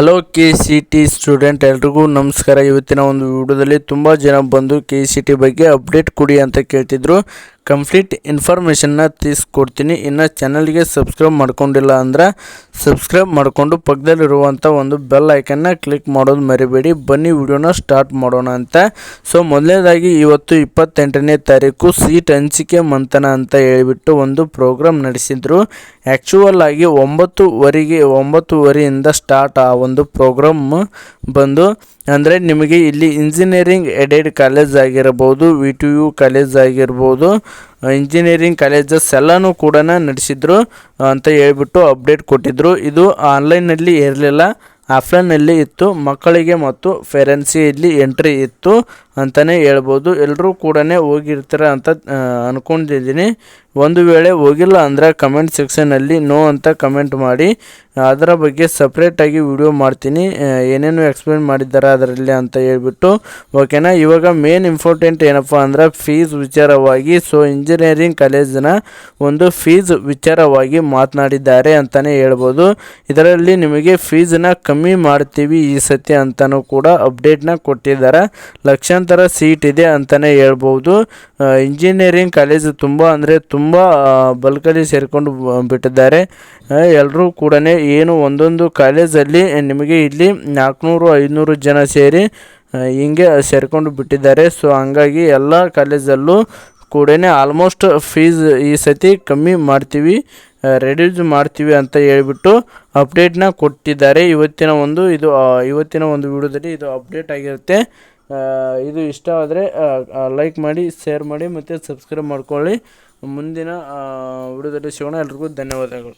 Hello K C T student ಎಲ್ರಿಗೂ ನಮಸ್ಕಾರ. ಇವತ್ತಿನ ಒಂದು ವಿಡಿಯೋದಲ್ಲಿ ತುಂಬ ಜನ ಬಂದು ಕೆ ಸಿ ಟಿ ಬಗ್ಗೆ ಅಪ್ಡೇಟ್ ಕೊಡಿ ಅಂತ ಕೇಳ್ತಿದ್ರು. ಕಂಪ್ಲೀಟ್ ಇನ್ಫಾರ್ಮೇಷನ್ನ ತಿಳಿಸ್ಕೊಡ್ತೀನಿ ಇನ್ನು ಚಾನಲ್ಗೆ ಸಬ್ಸ್ಕ್ರೈಬ್ ಮಾಡ್ಕೊಂಡಿಲ್ಲ ಅಂದ್ರೆ ಸಬ್ಸ್ಕ್ರೈಬ್ ಮಾಡಿಕೊಂಡು ಪಕ್ಕದಲ್ಲಿರುವಂಥ ಒಂದು ಬೆಲ್ ಐಕನ್ನ ಕ್ಲಿಕ್ ಮಾಡೋದು ಮರಿಬೇಡಿ. ಬನ್ನಿ ವಿಡಿಯೋನ ಸ್ಟಾರ್ಟ್ ಮಾಡೋಣ ಅಂತ. ಸೊ ಮೊದಲನೇದಾಗಿ ಇವತ್ತು ಇಪ್ಪತ್ತೆಂಟನೇ ತಾರೀಕು ಸೀಟ್ ಹಂಚಿಕೆ ಮಂಥನ ಅಂತ ಹೇಳಿಬಿಟ್ಟು ಒಂದು ಪ್ರೋಗ್ರಾಮ್ ನಡೆಸಿದ್ರು. ಆ್ಯಕ್ಚುವಲ್ ಆಗಿ ಒಂಬತ್ತುವರೆಗೆ ಒಂಬತ್ತುವರೆಯಿಂದ ಸ್ಟಾರ್ಟ್ ಆ ಒಂದು ಪ್ರೋಗ್ರಾಮ್ ಬಂದು, ಅಂದರೆ ನಿಮಗೆ ಇಲ್ಲಿ ಇಂಜಿನಿಯರಿಂಗ್ ಎಡೆಡ್ ಕಾಲೇಜ್ ಆಗಿರ್ಬೋದು ವಿ ಟಿ ಯು ಕಾಲೇಜ್ ಆಗಿರ್ಬೋದು ಇಂಜಿನಿಯರಿಂಗ್ ಕಾಲೇಜಸ್ ಎಲ್ಲನೂ ಕೂಡ ನಡೆಸಿದ್ರು ಅಂತ ಹೇಳ್ಬಿಟ್ಟು ಅಪ್ಡೇಟ್ ಕೊಟ್ಟಿದ್ದರು ಇದು ಆನ್ಲೈನಲ್ಲಿ ಇರಲಿಲ್ಲ. ಆಫ್ಲೈನಲ್ಲಿ ಇತ್ತು, ಮಕ್ಕಳಿಗೆ ಮತ್ತು ಫೆರೆನ್ಸಿಯಲ್ಲಿ ಎಂಟ್ರಿ ಇತ್ತು ಅಂತಲೇ ಹೇಳ್ಬೋದು. ಎಲ್ಲರೂ ಕೂಡ ಹೋಗಿರ್ತಾರೆ ಅಂತ ಅಂದ್ಕೊಂಡಿದ್ದೀನಿ ಒಂದು ವೇಳೆ ಹೋಗಿಲ್ಲ ಅಂದರೆ ಕಮೆಂಟ್ ಸೆಕ್ಷನಲ್ಲಿ ನೋ ಅಂತ ಕಮೆಂಟ್ ಮಾಡಿ. ಅದರ ಬಗ್ಗೆ ಸಪ್ರೇಟಾಗಿ ವಿಡಿಯೋ ಮಾಡ್ತೀನಿ. ಏನೇನು ಎಕ್ಸ್ಪ್ಲೇನ್ ಮಾಡಿದ್ದಾರೆ ಅದರಲ್ಲಿ ಅಂತ ಹೇಳ್ಬಿಟ್ಟು. ಓಕೆನಾ ಇವಾಗ ಮೇನ್ ಇಂಪಾರ್ಟೆಂಟ್ ಏನಪ್ಪ ಅಂದ್ರೆ ಫೀಸ್ ವಿಚಾರವಾಗಿ ಸೊ ಇಂಜಿನಿಯರಿಂಗ್ ಕಾಲೇಜಿನ ಒಂದು ಫೀಸ್ ವಿಚಾರವಾಗಿ ಮಾತನಾಡಿದ್ದಾರೆ ಅಂತಲೇ ಹೇಳ್ಬೋದು. ಇದರಲ್ಲಿ ನಿಮಗೆ ಫೀಸನ್ನ ಕಮ್ಮಿ ಮಾಡ್ತೀವಿ ಈ ಸತಿ ಅಂತಲೂ ಕೂಡ ಅಪ್ಡೇಟ್ನ ಕೊಟ್ಟಿದ್ದಾರೆ. ಲಕ್ಷಾಂತರ ಸೀಟ್ ಇದೆ ಅಂತಲೇ ಹೇಳ್ಬೋದು. ಇಂಜಿನಿಯರಿಂಗ್ ಕಾಲೇಜ್ ತುಂಬ ಅಂದರೆ ತುಂಬ ಬಲ್ಕಲ್ಲಿ ಸೇರಿಕೊಂಡು ಬಿಟ್ಟಿದ್ದಾರೆ. ಎಲ್ಲರೂ ಕೂಡ ಏನು ಒಂದೊಂದು ಕಾಲೇಜಲ್ಲಿ ನಿಮಗೆ ಇಲ್ಲಿ ನಾಲ್ಕುನೂರು, ಐದುನೂರು ಜನ ಸೇರಿ ಹಿಂಗೆ ಸೇರಿಕೊಂಡು ಬಿಟ್ಟಿದ್ದಾರೆ. ಸೊ ಹಂಗಾಗಿ ಎಲ್ಲ ಕಾಲೇಜಲ್ಲೂ ಕೂಡ ಆಲ್ಮೋಸ್ಟ್ ಫೀಸ್ ಈ ಸತಿ ಕಮ್ಮಿ ಮಾಡ್ತೀವಿ ರೆಡ್ಯೂಸ್ ಮಾಡ್ತೀವಿ ಅಂತ ಹೇಳಿಬಿಟ್ಟು ಅಪ್ಡೇಟ್ನ ಕೊಟ್ಟಿದ್ದಾರೆ. ಇವತ್ತಿನ ಒಂದು ಇದು ಇವತ್ತಿನ ಒಂದು ವಿಡಿಯೋದಲ್ಲಿ ಇದು ಅಪ್ಡೇಟ್ ಆಗಿರುತ್ತೆ. ಇದು ಇಷ್ಟ ಆದರೆ ಲೈಕ್ ಮಾಡಿ ಶೇರ್ ಮಾಡಿ ಮತ್ತು ಸಬ್ಸ್ಕ್ರೈಬ್ ಮಾಡ್ಕೊಳ್ಳಿ. ಮುಂದಿನ ವಿಡಿಯೋದಲ್ಲಿ ಸಿಗೋಣ. ಎಲ್ರಿಗೂ ಧನ್ಯವಾದಗಳು.